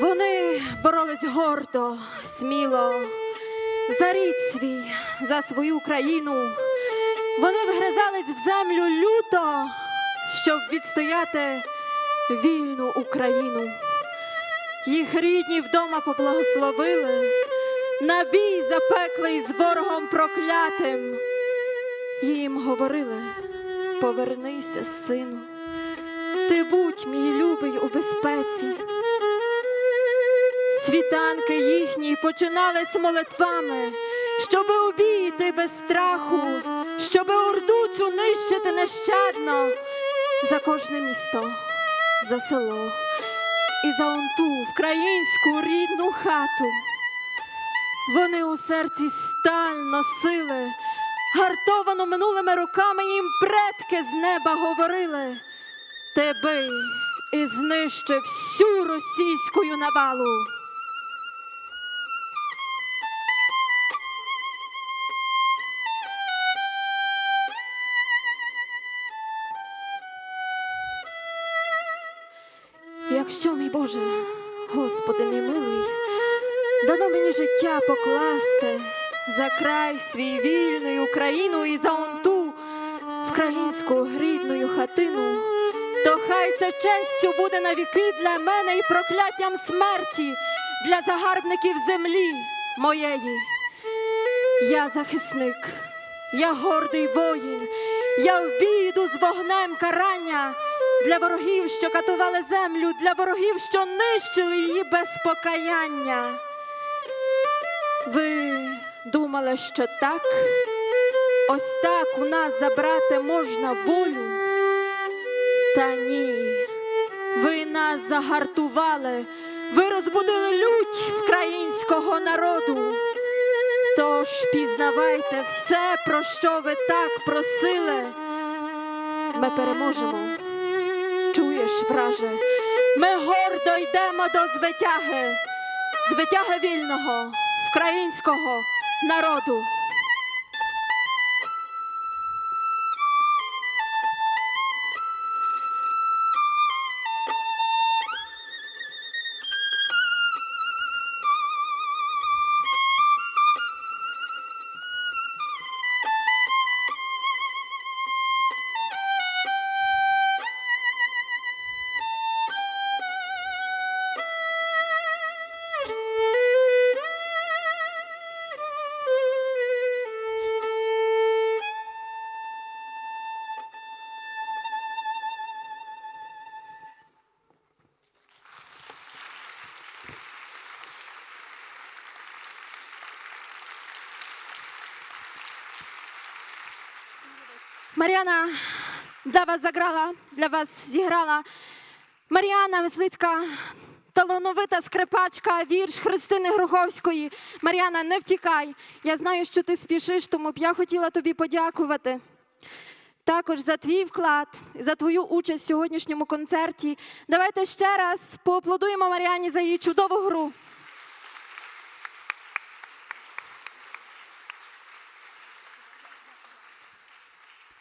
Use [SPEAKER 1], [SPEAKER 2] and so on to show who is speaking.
[SPEAKER 1] Вони боролись гордо, сміло, за рід свій, за свою країну. Вони вгризались в землю люто, щоб відстояти вільну Україну. Їх рідні вдома поблагословили, на бій запеклий з ворогом проклятим. Їм говорили: повернися, сину, ти будь мій любий у безпеці. Світанки їхні починали з молитвами, щоби обійти без страху, щоби орду цю нищити нещадно за кожне місто, за село і за онту вкраїнську рідну хату. Вони у серці сталь носили, гартовано минулими роками їм предки з неба говорили. Бий і знищи всю російську навалу. Якщо, мій Боже, Господи мій милий, дано мені життя покласти за край свій вільний Україну і за онту вкраїнську рідною хатину, то хай це честю буде навіки для мене і прокляттям смерті для загарбників землі моєї. Я захисник, я гордий воїн, я в бій йду з вогнем карання для ворогів, що катували землю, для ворогів, що нищили її без покаяння. Ви думали, що так? Ось так у нас забрати можна волю? Та ні, ви нас загартували, ви розбудили лють вкраїнського народу. Тож пізнавайте все, про що ви так просили. Ми переможемо. Чуєш, враже, ми гордо йдемо до звитяги, звитяги вільного українського народу. Мар'яна для вас заграла, для вас зіграла. Мар'яна Веслицька, талановита скрипачка, вірш Христини Груховської. Мар'яна, не втікай. Я знаю, що ти спішиш, тому б я хотіла тобі подякувати. Також за твій вклад, за твою участь в сьогоднішньому концерті. Давайте ще раз поаплодуємо Мар'яні за її чудову гру.